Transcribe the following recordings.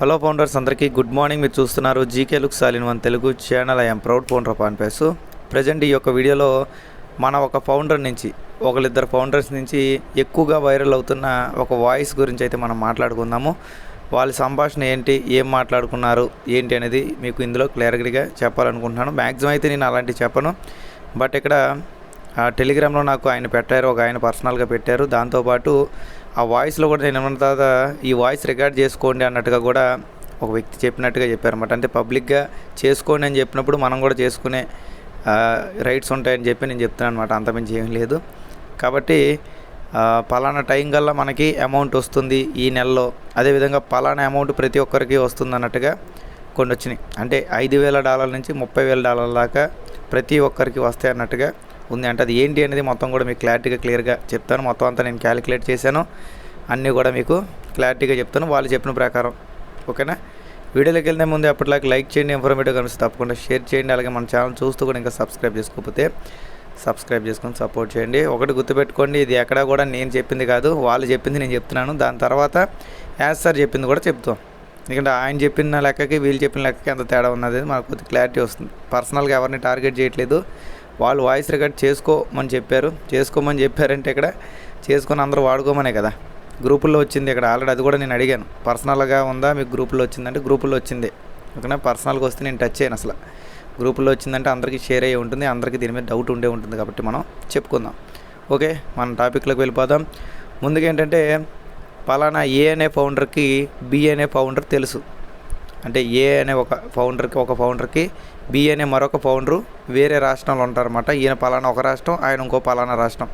Hello founders అందరికీ good morning మీరు చూస్తున్నారు GK look సాలిన్ one Telugu channel I'm proud founder of ఆన్పేస్ present ఈ యొక్క వీడియోలో మన ఒక ఫౌండర్ నుంచి ఒకళ్ళిద్దరు ఫౌండర్స్ నుంచి ఎక్కువగా వైరల్ అవుతున్న ఒక వాయిస్ గురించి అయితే మనం మాట్లాడుకుందాము. వాళ్ళ సంభాషణ ఏంటి ఏం మాట్లాడుకున్నారు ఏంటి అనేది మీకు ఇందులో క్లియర్గా చెప్పాలనుకుంటున్నాను. మ్యాక్సిమం అయితే నేను అలాంటివి చెప్పను. బట్ ఇక్కడ ఆ టెలిగ్రామ్లో నాకు ఆయన పెట్టారు ఒక ఆయన పర్సనల్గా పెట్టారు. దాంతోపాటు ఆ వాయిస్లో కూడా నేను ఏమన్న తర్వాత ఈ వాయిస్ రికార్డ్ చేసుకోండి అన్నట్టుగా కూడా ఒక వ్యక్తి చెప్పినట్టుగా చెప్పారన్నమాట. అంటే పబ్లిక్గా చేసుకోండి అని చెప్పినప్పుడు మనం కూడా చేసుకునే రైట్స్ ఉంటాయని చెప్పి నేను చెప్తున్నాను అనమాట అంతమించి ఏం లేదు. కాబట్టి పలానా టైం కల్లా మనకి అమౌంట్ వస్తుంది ఈ నెలలో. అదేవిధంగా పలానా అమౌంట్ ప్రతి ఒక్కరికి వస్తుంది అన్నట్టుగా కొన్ని వచ్చినాయి. అంటే ఐదు వేల డాలర్ల నుంచి ముప్పై వేల డాలర్ల దాకా ప్రతి ఒక్కరికి వస్తాయి అన్నట్టుగా ఉంది. అంటే అది ఏంటి అనేది మొత్తం కూడా మీకు క్లారిటీగా క్లియర్గా చెప్తాను. మొత్తం అంతా నేను క్యాలిక్యులేట్ చేశాను. అన్నీ కూడా మీకు క్లారిటీగా చెప్తాను. వాళ్ళు చెప్పిన ప్రకారం. ఓకేనా? వీడియోలోకి వెళ్తే ముందు అప్పటిలాగా లైక్ చేయండి. ఇన్ఫర్మేటివ్ కనిపిస్తే తప్పకుండా షేర్ చేయండి. అలాగే మన ఛానల్ చూస్తూ కూడా ఇంకా సబ్స్క్రైబ్ చేసుకోకపోతే సబ్స్క్రైబ్ చేసుకొని సపోర్ట్ చేయండి. ఒకటి గుర్తుపెట్టుకోండి. ఇది ఎక్కడా కూడా నేను చెప్పింది కాదు. వాళ్ళు చెప్పింది నేను చెప్తున్నాను. దాని తర్వాత యాజ్ సార్ చెప్పింది కూడా చెప్తాం. ఎందుకంటే ఆయన చెప్పిన లెక్కకి వీళ్ళు చెప్పిన లెక్కకి ఎంత తేడా ఉన్నది. మనకు క్లారిటీ వస్తుంది. పర్సనల్గా ఎవరిని టార్గెట్ చేయట్లేదు. వాళ్ళు వాయిస్ రికార్డ్ చేసుకోమని చెప్పారు. చేసుకోమని చెప్పారంటే ఇక్కడ చేసుకొని అందరూ వాడుకోమనే కదా. గ్రూపుల్లో వచ్చింది ఇక్కడ ఆల్రెడీ అది కూడా నేను అడిగాను. పర్సనల్గా ఉందా? మీకు గ్రూపుల్లో వచ్చిందంటే గ్రూపుల్లో వచ్చింది. ఓకేనా? పర్సనల్గా వస్తే నేను టచ్ చేయను అసలు. గ్రూపుల్లో వచ్చిందంటే అందరికీ షేర్ అయ్యి ఉంటుంది. అందరికీ దీని మీద డౌట్ ఉండే ఉంటుంది కాబట్టి మనం చెప్పుకుందాం. ఓకే? మన టాపిక్లోకి వెళ్ళిపోదాం. ముందుగా ఏంటంటే పలానా ఏ అనే ఫౌండర్కి బి అనే ఫౌండర్ తెలుసు. అంటే ఏ అనే ఒక ఫౌండర్కి ఒక ఫౌండర్కి బి అనే మరొక ఫౌండరు వేరే రాష్ట్రంలో ఉంటారన్నమాట. ఈయన పలానా ఒక రాష్ట్రం ఆయన ఇంకో పలానా రాష్ట్రం.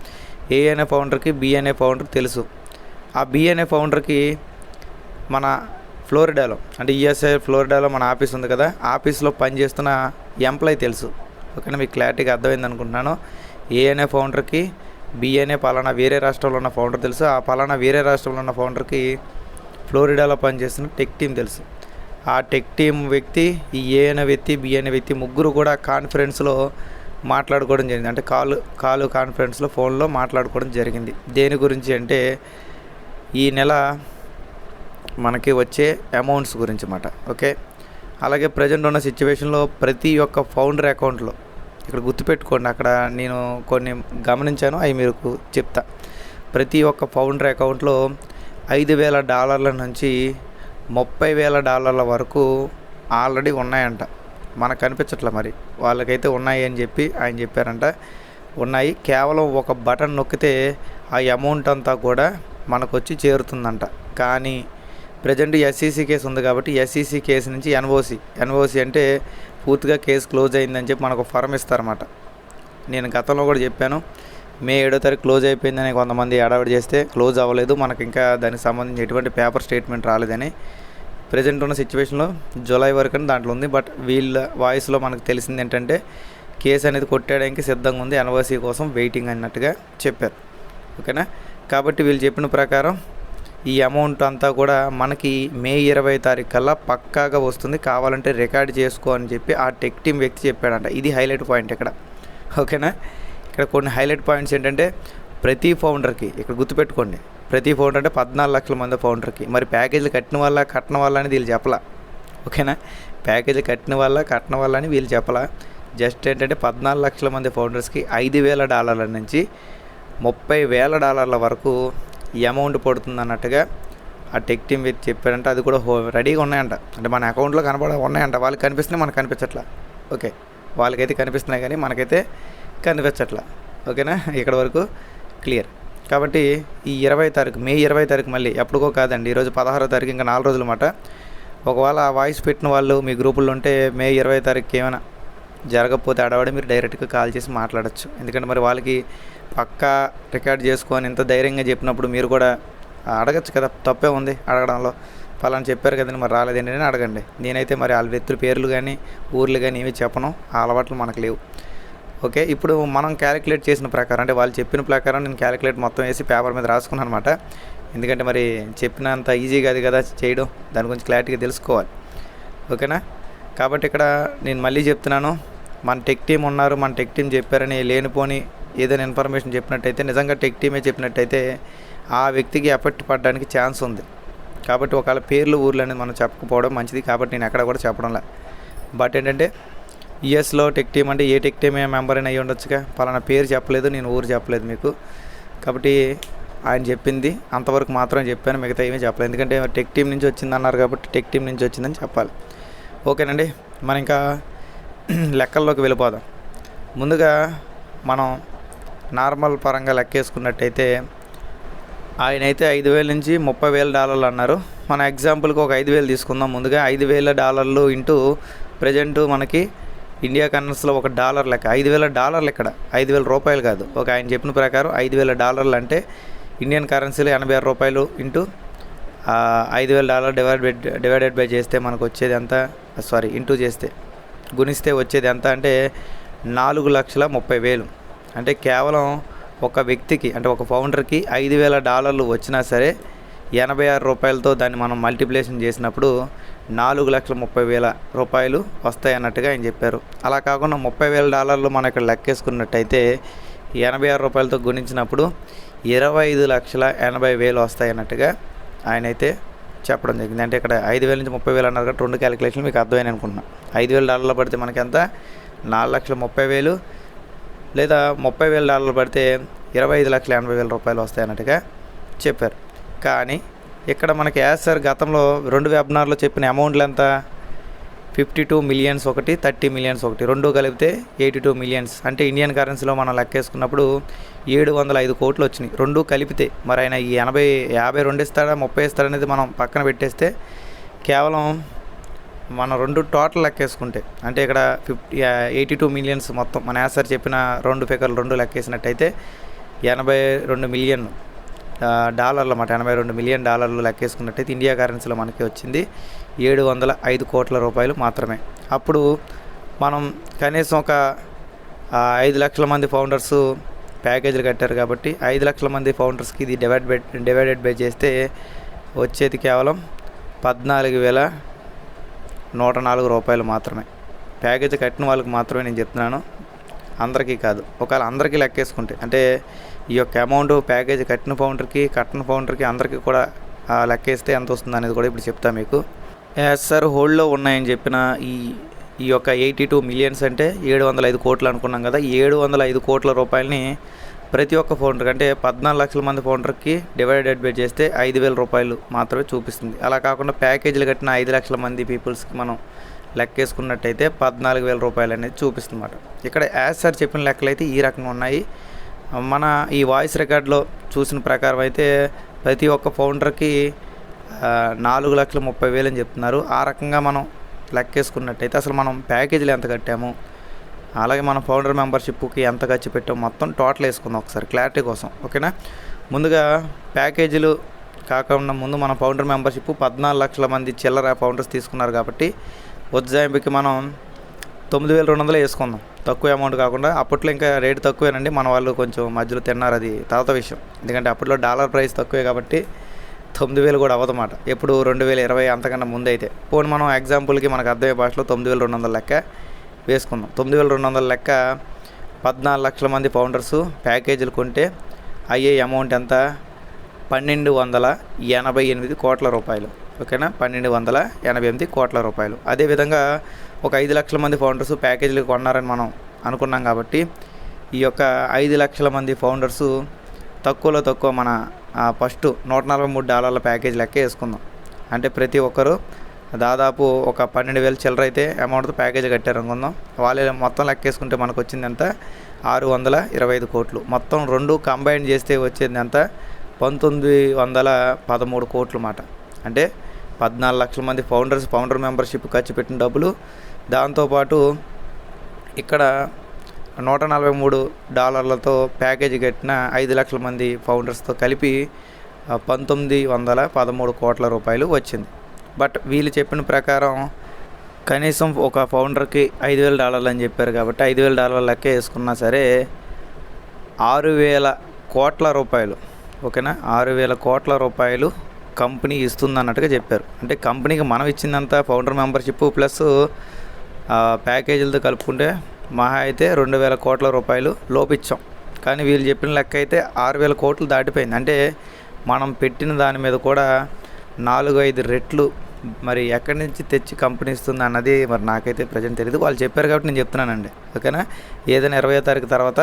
ఏ అనే ఫౌండర్కి బి అనే ఫౌండర్ తెలుసు. ఆ బి అనే ఫౌండర్కి మన ఫ్లోరిడాలో అంటే యుఎస్ఏ ఫ్లోరిడాలో మన ఆఫీస్ ఉంది కదా ఆఫీస్లో పనిచేస్తున్న ఎంప్లాయ్ తెలుసు. ఓకేనా? మీకు క్లారిటీగా అర్థమైంది అనుకుంటున్నాను. ఏ అనే ఫౌండర్కి బి అనే పలానా వేరే రాష్ట్రంలో ఉన్న ఫౌండర్ తెలుసు. ఆ పలానా వేరే రాష్ట్రంలో ఉన్న ఫౌండర్కి ఫ్లోరిడాలో పనిచేస్తున్న టెక్ టీం తెలుసు. ఆ టెక్ టీం వ్యక్తి ఈ ఏ అనే వ్యక్తి బి అనే వ్యక్తి ముగ్గురు కూడా కాన్ఫరెన్స్లో మాట్లాడుకోవడం జరిగింది. అంటే కాల్ కాల్ కాన్ఫరెన్స్లో ఫోన్లో మాట్లాడుకోవడం జరిగింది. దేని గురించి అంటే ఈ నెల మనకి వచ్చే అమౌంట్స్ గురించి అన్నమాట. ఓకే? అలాగే ప్రజెంట్ ఉన్న సిచ్యువేషన్లో ప్రతి ఒక్క ఫౌండర్ అకౌంట్లో ఇక్కడ గుర్తుపెట్టుకోండి అక్కడ నేను కొన్ని గమనించాను అవి మీకు చెప్తా. ప్రతి ఒక్క ఫౌండర్ అకౌంట్లో ఐదు వేల డాలర్ల నుంచి ముప్పై వేల డాలర్ల వరకు ఆల్రెడీ ఉన్నాయంట. మనకు కనిపించట్లే మరి. వాళ్ళకైతే ఉన్నాయి అని చెప్పి ఆయన చెప్పారంట. ఉన్నాయి. కేవలం ఒక బటన్ నొక్కితే ఆ అమౌంట్ అంతా కూడా మనకు వచ్చి చేరుతుందంట. కానీ ప్రజెంట్ ఎస్ఈసి కేసు ఉంది కాబట్టి ఎస్ఈసి కేసు నుంచి ఎన్ఓసి. ఎన్ఓసి అంటే పూర్తిగా కేసు క్లోజ్ అయిందని చెప్పి మనకు ఫరం ఇస్తారన్నమాట. నేను గతంలో కూడా చెప్పాను. మే ఏడో తారీఖు క్లోజ్ అయిపోయిందని కొంతమంది ఎడవడి చేస్తే క్లోజ్ అవ్వలేదు. మనకి ఇంకా దానికి సంబంధించి ఎటువంటి పేపర్ స్టేట్మెంట్ రాలేదని ప్రజెంట్ ఉన్న సిచ్యువేషన్లో జూలై వరకు అని దాంట్లో ఉంది. బట్ వీళ్ళ వాయిస్లో మనకు తెలిసింది ఏంటంటే కేసు అనేది కొట్టేయడానికి సిద్ధంగా ఉంది. ఎన్ఓసీ కోసం వెయిటింగ్ అన్నట్టుగా చెప్పారు. ఓకేనా కాబట్టి వీళ్ళు చెప్పిన ప్రకారం ఈ అమౌంట్ అంతా కూడా మనకి మే ఇరవై తారీఖు కల్లా పక్కాగా వస్తుంది. కావాలంటే రికార్డ్ చేసుకో అని చెప్పి ఆ టెక్ టీం వ్యక్తి చెప్పాడంట. ఇది హైలైట్ పాయింట్ ఇక్కడ. ఓకేనా ఇక్కడ కొన్ని హైలైట్ పాయింట్స్ ఏంటంటే ప్రతి ఫౌండర్కి ఇక్కడ గుర్తుపెట్టుకోండి. ప్రతి ఫౌండర్ అంటే పద్నాలుగు లక్షల మంది ఫౌండర్కి. మరి ప్యాకేజీలు కట్టిన వల్ల కట్టిన వల్ల అని వీళ్ళు చెప్పలా. ఓకేనా? ప్యాకేజీ కట్టిన వల్ల కట్టిన వల్ల అని వీళ్ళు చెప్పలా. జస్ట్ ఏంటంటే పద్నాలుగు లక్షల మంది ఫౌండర్స్కి ఐదు వేల డాలర్ల నుంచి ముప్పై వేల డాలర్ల వరకు ఈ అమౌంట్ పడుతుంది అన్నట్టుగా ఆ టెక్ టీం వ్యక్తి చెప్పారంటే. అది కూడా హో- రెడీగా ఉన్నాయంట. అంటే మన అకౌంట్లో కనపడ ఉన్నాయంట. వాళ్ళకి కనిపిస్తున్నాయి మనకు కనిపించట్లా. ఓకే. వాళ్ళకైతే కనిపిస్తున్నాయి కానీ మనకైతే కనిపించట్లా. ఓకేనా? ఇక్కడ వరకు క్లియర్. కాబట్టి ఈ ఇరవై తారీఖు మే ఇరవై తారీఖు మళ్ళీ ఎప్పుడుకో కాదండి ఈరోజు పదహారో తారీఖు ఇంకా నాలుగు రోజులు మాట. ఒకవేళ ఆ వాయిస్ పెట్టిన వాళ్ళు మీ గ్రూపుల్లో ఉంటే మే ఇరవై తారీఖుకి ఏమైనా జరగకపోతే అడవాడి మీరు డైరెక్ట్గా కాల్ చేసి మాట్లాడచ్చు. ఎందుకంటే మరి వాళ్ళకి పక్కా రికార్డ్ చేసుకొని ఇంత ధైర్యంగా చెప్పినప్పుడు మీరు కూడా అడగచ్చు కదా తప్పే ఉంది అడగడంలో. ఫలానా చెప్పారు కదండి మరి రాలేదండి అని అడగండి. నేనైతే మరి వాళ్ళ వ్యక్తుల పేర్లు కానీ ఊర్లు కానీ ఏమి చెప్పను ఆ అలవాట్లు మనకు లేవు. ఓకే ఇప్పుడు మనం క్యాలిక్యులేట్ చేసిన ప్రకారం అంటే వాళ్ళు చెప్పిన ప్రకారం నేను క్యాలిక్యులేట్ మొత్తం వేసి పేపర్ మీద రాసుకున్నాను అనమాట ఎందుకంటే మరి చెప్పినంత ఈజీ కాదు కదా చేయడం దాని గురించి క్లారిటీగా తెలుసుకోవాలి. ఓకేనా? కాబట్టి ఇక్కడ నేను మళ్ళీ చెప్తున్నాను మన టెక్ టీం ఉన్నారు మన టెక్ టీం చెప్పారని లేనిపోని ఏదైనా ఇన్ఫర్మేషన్ చెప్పినట్టయితే నిజంగా టెక్ టీమే చెప్పినట్టయితే ఆ వ్యక్తికి ఎఫెక్ట్ పడడానికి ఛాన్స్ ఉంది. కాబట్టి ఒకవేళ పేర్లు ఊర్లు అనేది మనం చెప్పకపోవడం మంచిది కాబట్టి నేను ఎక్కడ కూడా చెప్పడంలా. బట్ ఏంటంటే యుఎస్లో టెక్ టీమ్ అంటే ఏ టెక్ టీమ్ మెంబర్ అయినా అయ్యి ఉండొచ్చుగా. పలానా పేరు చెప్పలేదు నేను ఊరు చెప్పలేదు మీకు. కాబట్టి ఆయన చెప్పింది అంతవరకు మాత్రం చెప్పాను మిగతా ఏమీ చెప్పలేదు. ఎందుకంటే టెక్ టీం నుంచి వచ్చింది అన్నారు కాబట్టి టెక్ టీం నుంచి వచ్చిందని చెప్పాలి. ఓకేనండి మనం ఇంకా లెక్కల్లోకి వెళ్ళిపోదాం. ముందుగా మనం నార్మల్ పరంగా లెక్కేసుకున్నట్టయితే ఆయన అయితే ఐదు వేల నుంచి ముప్పై వేల డాలర్లు అన్నారు. మన ఎగ్జాంపుల్కి ఒక ఐదు వేలు తీసుకుందాం. ముందుగా ఐదు వేల డాలర్లు ఇంటూ ప్రజెంట్ మనకి ఇండియా కరెన్సీలో ఒక డాలర్ లెక్క ఐదు వేల డాలర్లు ఇక్కడ. ఐదు వేల రూపాయలు కాదు. ఒక ఆయన చెప్పిన ప్రకారం ఐదు వేల డాలర్లు అంటే ఇండియన్ కరెన్సీలో ఎనభై ఆరు రూపాయలు ఇంటూ ఐదు వేల dollar divide by divided by చేస్తే మనకు వచ్చేది ఎంత? సారీ ఇంటూ చేస్తే. గుణిస్తే వచ్చేది ఎంత అంటే నాలుగు లక్షల ముప్పై వేలు. అంటే కేవలం ఒక వ్యక్తికి అంటే ఒక ఫౌండర్కి ఐదు వేల డాలర్లు వచ్చినా సరే ఎనభై ఆరు రూపాయలతో దాన్ని మనం మల్టిప్లేషన్ చేసినప్పుడు నాలుగు లక్షల ముప్పై వేల రూపాయలు వస్తాయన్నట్టుగా ఆయన చెప్పారు. అలా కాకుండా ముప్పై వేల డాలర్లు మనం ఇక్కడ లెక్కేసుకున్నట్టయితే ఎనభై ఆరు రూపాయలతో గుణించినప్పుడు ఇరవై ఐదు లక్షల ఎనభై వేలు వస్తాయన్నట్టుగా ఆయన అయితే చెప్పడం జరిగింది. అంటే ఇక్కడ ఐదు వేల నుంచి ముప్పై వేలు అన్నారు కాబట్టి రెండు క్యాలిక్యులేషన్ మీకు అర్థమైన అనుకుంటున్నాను ఐదు వేల డాలర్లు పడితే మనకి ఎంత? నాలుగు లక్షల ముప్పై వేలు లేదా ముప్పై వేల డాలర్లు పడితే ఇరవై ఐదు లక్షల ఎనభై వేల రూపాయలు వస్తాయన్నట్టుగా చెప్పారు. కానీ ఇక్కడ మనకి యాజ్ సార్ గతంలో రెండు వెబినార్లో చెప్పిన అమౌంట్లు ఎంత? ఫిఫ్టీ టూ మిలియన్స్ ఒకటి థర్టీ మిలియన్స్ ఒకటి. రెండు కలిపితే ఎయిటీ టూ మిలియన్స్. అంటే ఇండియన్ కరెన్సీలో మనం లెక్కేసుకున్నప్పుడు ఏడు వందల ఐదు కోట్లు వచ్చినాయి. రెండు కలిపితే మరి ఆయన ఈ ఎనభై యాభై రెండు ఇస్తాడా ముప్పై ఇస్తాడా అనేది మనం పక్కన పెట్టేస్తే కేవలం మనం రెండు టోటల్ లెక్కేసుకుంటే అంటే ఇక్కడ ఫిఫ్టీ ఎయిటీ టూ మిలియన్స్ మొత్తం. మన యాసర్ చెప్పిన రెండు ఫిగర్లు రెండు లెక్కేసినట్టయితే ఎనభై రెండు మిలియన్ డాలర్లు అన్నమాట. ఎనభై రెండు మిలియన్ డాలర్లు లెక్కేసుకున్నట్టయితే ఇండియా కరెన్సీలో మనకి వచ్చింది. ఏడు వందల ఐదు కోట్ల రూపాయలు మాత్రమే. అప్పుడు మనం కనీసం ఒక ఐదు లక్షల మంది ఫౌండర్స్ ప్యాకేజీలు కట్టారు కాబట్టి ఐదు లక్షల మంది ఫౌండర్స్కి ఇది డివైడ్ బై డివైడెడ్ బై చేస్తే వచ్చేది కేవలం పద్నాలుగు వేల నూట నాలుగు రూపాయలు మాత్రమే. ప్యాకేజీ కట్టిన వాళ్ళకి మాత్రమే నేను చెప్తున్నాను. అందరికీ కాదు. ఒకవేళ అందరికీ లెక్కేసుకుంటే అంటే ఈ యొక్క అమౌంట్ ప్యాకేజ్ కట్టిన ఫౌండర్కి కట్టిన ఫౌండర్కి అందరికీ కూడా లెక్కేస్తే ఎంత వస్తుంది అనేది కూడా ఇప్పుడు చెప్తా మీకు. యాజ్ సార్ హోల్డ్లో ఉన్నాయని చెప్పిన ఈ ఈ యొక్క ఎయిటీ టూ మిలియన్స్ అంటే ఏడు వందల ఐదు కోట్లు అనుకున్నాం కదా ఏడు వందల ఐదు కోట్ల రూపాయలని ప్రతి ఒక్క ఫౌండర్కి అంటే పద్నాలుగు లక్షల మంది ఫౌండర్కి డివైడెడ్ బై చేస్తే ఐదు వేల రూపాయలు మాత్రమే చూపిస్తుంది. అలా కాకుండా ప్యాకేజీలు కట్టిన ఐదు లక్షల మంది పీపుల్స్కి మనం లెక్కేసుకున్నట్టయితే పద్నాలుగు వేల రూపాయలు అనేది చూపిస్తుంది అన్నమాట ఇక్కడ యాజ్ సార్ చెప్పిన లెక్కలు అయితే ఈ రకంగా ఉన్నాయి. మన ఈ వాయిస్ రికార్డులో చూసిన ప్రకారం అయితే ప్రతి ఒక్క ఫౌండర్కి నాలుగు లక్షల ముప్పై వేలు అని చెప్తున్నారు. ఆ రకంగా మనం లెక్కేసుకున్నట్టయితే అసలు మనం ప్యాకేజీలు ఎంత కట్టాము అలాగే మన ఫౌండర్ మెంబర్షిప్కి ఎంత ఖర్చు పెట్టాము మొత్తం టోటల్ వేసుకుందాం ఒకసారి క్లారిటీ కోసం ఓకేనా? ముందుగా ప్యాకేజీలు కాకుండా ముందు మన ఫౌండర్ మెంబర్షిప్ పద్నాలుగు లక్షల మంది చిల్లర ఫౌండర్స్ తీసుకున్నారు కాబట్టి ఉజ్జాయింపుకి మనం తొమ్మిది వేల రెండు వందలు వేసుకుందాం. తక్కువ అమౌంట్ కాకుండా అప్పట్లో ఇంకా రేటు తక్కువేనండి. మన వాళ్ళు కొంచెం మధ్యలో తిన్నారు అది తర్వాత విషయం. ఎందుకంటే అప్పట్లో డాలర్ ప్రైస్ తక్కువే కాబట్టి తొమ్మిది వేలు కూడా అవ్వదన్నమాట. ఎప్పుడు రెండు వేల ఇరవై అంతకన్నా ముందు అయితే పోనీ మనం ఎగ్జాంపుల్కి మనకు అర్థమయ్యే భాషలో తొమ్మిది వేల రెండు వందల లెక్క వేసుకుందాం. తొమ్మిది వేల రెండు వందల లెక్క పద్నాలుగు లక్షల మంది ఫౌండర్స్ ప్యాకేజీలు కొంటే అయ్యే అమౌంట్ ఎంత? పన్నెండు వందల ఎనభై ఎనిమిది కోట్ల రూపాయలు. ఓకేనా? పన్నెండు వందల ఎనభై ఎనిమిది కోట్ల రూపాయలు. అదేవిధంగా ఒక ఐదు లక్షల మంది ఫౌండర్స్ ప్యాకేజీలు కొన్నారని మనం అనుకున్నాం కాబట్టి ఈ యొక్క ఐదు లక్షల మంది ఫౌండర్స్ తక్కువలో తక్కువ మన ఫస్ట్ నూట నలభై మూడు డాలర్ల ప్యాకేజ్ లెక్క వేసుకుందాం. అంటే ప్రతి ఒక్కరు దాదాపు ఒక పన్నెండు వేలు చిల్లర అయితే అమౌంట్తో ప్యాకేజ్ కట్టారు అనుకుందాం మొత్తం లెక్క వేసుకుంటే మనకు వచ్చింది ఎంత ఆరు వందల ఇరవై ఐదు కోట్లు. మొత్తం రెండు కంబైన్ చేస్తే వచ్చేది ఎంత పంతొమ్మిది వందల పదమూడు కోట్లు మాట. అంటే పద్నాలుగు లక్షల మంది ఫౌండర్స్ ఫౌండర్ మెంబర్షిప్ ఖర్చు పెట్టిన డబ్బులు దాంతోపాటు ఇక్కడ నూట నలభై మూడు డాలర్లతో ప్యాకేజీ కట్టిన ఐదు లక్షల మంది ఫౌండర్స్తో కలిపి పంతొమ్మిది వందల పదమూడు కోట్ల రూపాయలు వచ్చింది. బట్ వీళ్ళు చెప్పిన ప్రకారం కనీసం ఒక ఫౌండర్కి ఐదు వేల డాలర్లు అని చెప్పారు కాబట్టి ఐదు వేల డాలర్ల లెక్క వేసుకున్నా సరే ఆరు వేల కోట్ల రూపాయలు ఓకేనా? ఆరు వేల కోట్ల రూపాయలు కంపెనీ ఇస్తుంది అన్నట్టుగా చెప్పారు. అంటే కంపెనీకి మనం ఇచ్చిందంతా ఫౌండర్ మెంబర్షిప్ ప్లస్ ప్యాకేజీలతో కలుపుకుంటే మహా అయితే రెండు వేల కోట్ల రూపాయలు లోపిచ్చాం. కానీ వీళ్ళు చెప్పిన లెక్క అయితే ఆరు వేల కోట్లు దాటిపోయింది. అంటే మనం పెట్టిన దాని మీద కూడా నాలుగు ఐదు రెట్లు మరి ఎక్కడి నుంచి తెచ్చి కంపెనీ ఇస్తుంది అన్నది మరి నాకైతే ప్రజెంట్ తెలియదు వాళ్ళు చెప్పారు కాబట్టి నేను చెప్తున్నానండి. ఓకేనా? ఏదైనా ఇరవై తారీఖు తర్వాత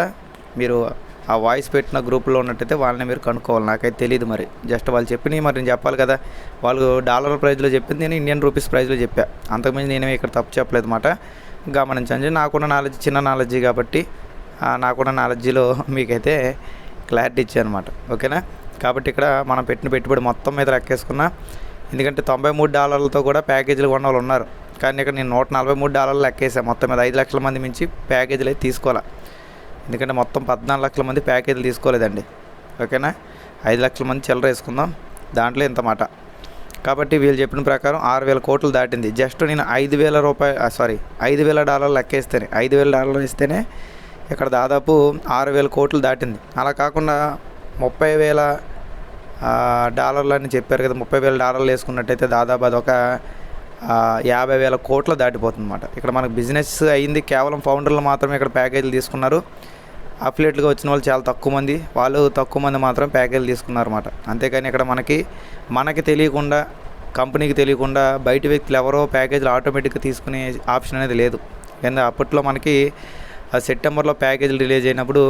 మీరు ఆ వాయిస్ పెట్టిన గ్రూప్లో ఉన్నట్టయితే వాళ్ళని మీరు కనుక్కోవాలి. నాకైతే తెలియదు మరి. జస్ట్ వాళ్ళు చెప్పినవి మరి నేను చెప్పాలి కదా. వాళ్ళు డాలర్ ప్రైజ్లో చెప్పింది నేను ఇండియన్ రూపీస్ ప్రైజ్లో చెప్పా. అంతకుమించి నేనేమి ఇక్కడ తప్పు చెప్పలేదు మాట. గమనించండి నాకున్న నాలెడ్జ్ చిన్న నాలెడ్జీ కాబట్టి నాకున్న నాలెడ్జీలో మీకైతే క్లారిటీ ఇచ్చాను అనమాట ఓకేనా? కాబట్టి ఇక్కడ మనం పెట్టిన పెట్టుబడి మొత్తం మీద లెక్కేసుకున్నా ఎందుకంటే తొంభై మూడు డాలర్లతో కూడా ప్యాకేజీలు కొన్న వాళ్ళు ఉన్నారు. కానీ ఇక్కడ నేను నూట నలభై మూడు డాలర్లు లెక్కేసాను మొత్తం మీద ఐదు లక్షల మంది మించి ప్యాకేజీలు అయితే తీసుకోవాలి. ఎందుకంటే మొత్తం పద్నాలుగు లక్షల మంది ప్యాకేజీలు తీసుకోలేదండి. ఓకేనా? ఐదు లక్షల మంది చిల్లర వేసుకుందాం. దాంట్లో ఇంత మాట. కాబట్టి వీళ్ళు చెప్పిన ప్రకారం ఆరు వేల కోట్లు దాటింది. జస్ట్ నేను ఐదు వేల రూపాయలు సారీ ఐదు వేల డాలర్లు లెక్కేస్తేనే ఐదు వేల డాలర్లు ఇస్తేనే ఇక్కడ దాదాపు ఆరు వేల కోట్లు దాటింది. అలా కాకుండా ముప్పై వేల డాలర్లు అని చెప్పారు కదా ముప్పై వేల డాలర్లు వేసుకున్నట్టయితే దాదాపు అదొక ఒక యాభై వేల కోట్లు దాటిపోతుంది అన్నమాట ఇక్కడ మనకు బిజినెస్ అయింది. కేవలం ఫౌండర్లు మాత్రమే ఇక్కడ ప్యాకేజీలు తీసుకున్నారు. అఫిలేట్లుగా వచ్చిన వాళ్ళు చాలా తక్కువ మంది. వాళ్ళు తక్కువ మంది మాత్రం ప్యాకేజీలు తీసుకున్నారు అనమాట అంతేకాని ఇక్కడ మనకి మనకి తెలియకుండా కంపెనీకి తెలియకుండా బయట వ్యక్తులు ఎవరో ప్యాకేజీలు ఆటోమేటిక్గా తీసుకునే ఆప్షన్ అనేది లేదు. ఎందుకంటే అప్పట్లో మనకి సెప్టెంబర్లో ప్యాకేజీలు రిలీజ్ అయినప్పుడు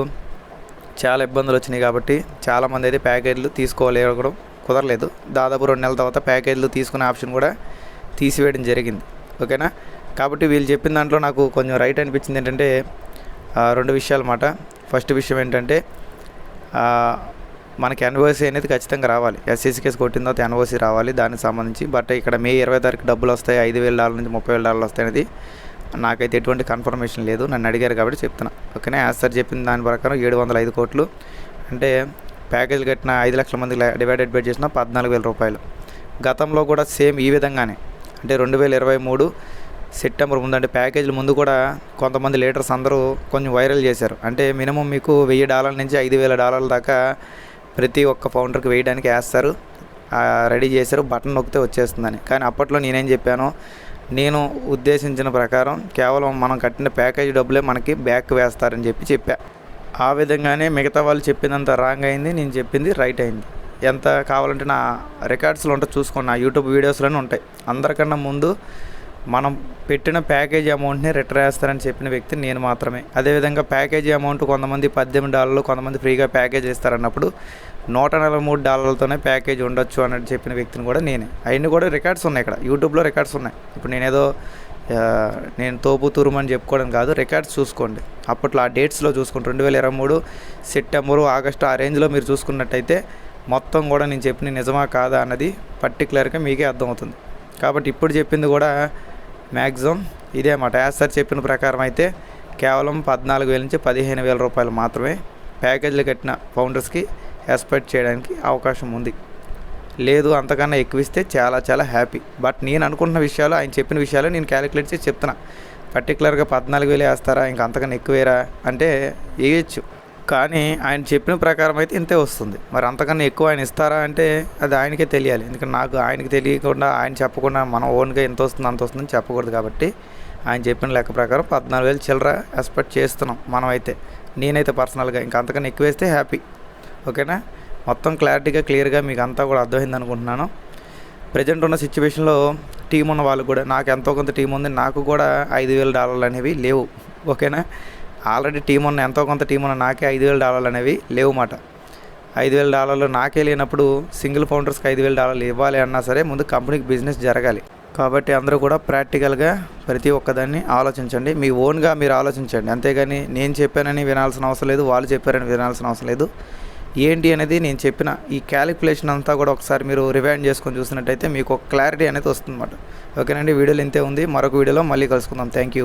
చాలా ఇబ్బందులు వచ్చినాయి కాబట్టి చాలామంది అయితే ప్యాకేజీలు తీసుకోలేరు కుదరలేదు. దాదాపు రెండు నెలల తర్వాత ప్యాకేజీలు తీసుకునే ఆప్షన్ కూడా తీసివేయడం జరిగింది. ఓకేనా? కాబట్టి వీళ్ళు చెప్పిన దాంట్లో నాకు కొంచెం రైట్ అనిపించింది ఏంటంటే రెండు విషయాలు అన్నమాట. ఫస్ట్ విషయం ఏంటంటే మనకి ఎన్ఓసి అనేది ఖచ్చితంగా రావాలి. ఎస్ఎస్సి కేసు కొట్టిన తర్వాత ఎన్ఓసి రావాలి. దానికి సంబంధించి బట్ ఇక్కడ మే ఇరవై తారీఖు డబ్బులు వస్తాయి ఐదు వేల డాలర్ నుంచి ముప్పై వేల డాలర్లు వస్తాయి అనేది నాకైతే ఎటువంటి కన్ఫర్మేషన్ లేదు. నన్ను అడిగారు కాబట్టి చెప్తున్నా. ఓకేనా? యాజ్ సార్ చెప్పిన దాని ప్రకారం ఏడు వందల ఐదు కోట్లు. అంటే ప్యాకేజ్ కట్టిన ఐదు లక్షల మంది డివైడెడ్ బై చేసిన పద్నాలుగు వేల రూపాయలు. గతంలో కూడా సేమ్ ఈ విధంగానే. అంటే రెండు వేల ఇరవై మూడు సెప్టెంబర్ ముందు అంటే ప్యాకేజీల ముందు కూడా కొంతమంది లీడర్స్ అందరూ కొంచెం వైరల్ చేశారు. అంటే మినిమం మీకు వెయ్యి డాలర్ల నుంచి ఐదు వేల డాలర్ల దాకా ప్రతి ఒక్క ఫౌండర్కి వేయడానికి వేస్తారు. రెడీ చేశారు. బటన్ నొక్కితే వచ్చేస్తుందని. కానీ అప్పట్లో నేనేం చెప్పాను నేను ఉద్దేశించిన ప్రకారం కేవలం మనం కట్టిన ప్యాకేజీ డబ్బులే మనకి బ్యాక్ వేస్తారని చెప్పి చెప్పా. ఆ విధంగానే మిగతా వాళ్ళు చెప్పినంత రాంగ్ అయింది నేను చెప్పింది రైట్ అయింది. ఎంత కావాలంటే నా రికార్డ్స్లో ఉంటే చూసుకోండి. నా యూట్యూబ్ వీడియోస్లోనే ఉంటాయి. అందరికన్నా ముందు మనం పెట్టిన ప్యాకేజీ అమౌంట్ని రిటర్న్ వేస్తారని చెప్పిన వ్యక్తి నేను మాత్రమే. అదేవిధంగా ప్యాకేజీ అమౌంట్ కొంతమంది పద్దెనిమిది డాలర్లు కొంతమంది ఫ్రీగా ప్యాకేజ్ ఇస్తారన్నప్పుడు నూట నలభై మూడు డాలర్లతోనే ప్యాకేజ్ ఉండొచ్చు అని చెప్పిన వ్యక్తిని కూడా నేనే. అవన్నీ కూడా రికార్డ్స్ ఉన్నాయి ఇక్కడ. యూట్యూబ్లో రికార్డ్స్ ఉన్నాయి. ఇప్పుడు నేనేదో నేను తోపు తురుమని చెప్పుకోవడం కాదు. రికార్డ్స్ చూసుకోండి. అప్పట్లో ఆ డేట్స్లో చూసుకోండి రెండు వేల ఇరవై మూడు సెప్టెంబరు ఆగస్టు ఆ రేంజ్లో మీరు చూసుకున్నట్టయితే మొత్తం కూడా నేను చెప్పిన నిజమా కాదా అన్నది పర్టికులర్గా మీకే అర్థమవుతుంది. కాబట్టి ఇప్పుడు చెప్పింది కూడా మ్యాక్సిమం ఇదే అన్నమాట. యాజ్ సార్ చెప్పిన ప్రకారం అయితే కేవలం పద్నాలుగు వేల నుంచి పదిహేను వేల రూపాయలు మాత్రమే ప్యాకేజీలు కట్టిన ఫౌండర్స్కి ఎక్స్పెక్ట్ చేయడానికి అవకాశం ఉంది. లేదు అంతకన్నా ఎక్కువ ఇస్తే చాలా చాలా హ్యాపీ. బట్ నేను అనుకుంటున్న విషయాలు ఆయన చెప్పిన విషయాలు నేను క్యాలిక్యులేట్ చేసి చెప్తున్నా. పర్టికులర్గా పద్నాలుగు వేలు వేస్తారా? ఇంకా అంతకన్నా ఎక్కువేరా? అంటే వేయచ్చు. కానీ ఆయన చెప్పిన ప్రకారం అయితే ఇంతే వస్తుంది. మరి అంతకన్నా ఎక్కువ ఆయన ఇస్తారా అంటే అది ఆయనకే తెలియాలి. ఎందుకంటే నాకు ఆయనకి తెలియకుండా ఆయన చెప్పకుండా మనం ఓన్గా ఎంత వస్తుంది అంత వస్తుందని చెప్పకూడదు కాబట్టి ఆయన చెప్పిన లెక్క ప్రకారం పద్నాలుగు వేలు చిల్లర ఎక్స్పెక్ట్ చేస్తున్నాం మనమైతే. నేనైతే పర్సనల్గా ఇంకా అంతకన్నా ఎక్కువ వేస్తే హ్యాపీ. ఓకేనా? మొత్తం క్లారిటీగా క్లియర్గా మీకు అంతా కూడా అర్థమైంది అనుకుంటున్నాను. ప్రజెంట్ ఉన్న సిచ్యువేషన్లో టీం ఉన్న వాళ్ళు కూడా నాకు ఎంతో కొంత టీం ఉంది. నాకు కూడా ఐదు వేల డాలర్లు అనేవి లేవు. ఓకేనా? ఆల్రెడీ టీం ఉన్న ఎంతో కొంత టీం ఉన్న నాకే ఐదు వేల డాలర్లు అనేవి లేవుమాట ఐదు వేల డాలర్లు నాకే లేనప్పుడు సింగిల్ ఫౌండర్స్కి ఐదు వేల డాలర్లు ఇవ్వాలి అన్నా సరే ముందు కంపెనీకి బిజినెస్ జరగాలి. కాబట్టి అందరూ కూడా ప్రాక్టికల్గా ప్రతి ఒక్కదాన్ని ఆలోచించండి. మీ ఓన్గా మీరు ఆలోచించండి. అంతేగాని నేను చెప్పానని వినాల్సిన అవసరం లేదు వాళ్ళు చెప్పారని వినాల్సిన అవసరం లేదు. ఏంటి అనేది నేను చెప్పిన ఈ క్యాలిక్యులేషన్ అంతా కూడా ఒకసారి మీరు రివైండ్ చేసుకొని చూసినట్టయితే మీకు ఒక క్లారిటీ అనేది వస్తుందన్నమాట. ఓకేనండి వీడియోలు ఇంతే ఉంది. మరొక వీడియోలో మళ్ళీ కలుసుకుందాం. Thank you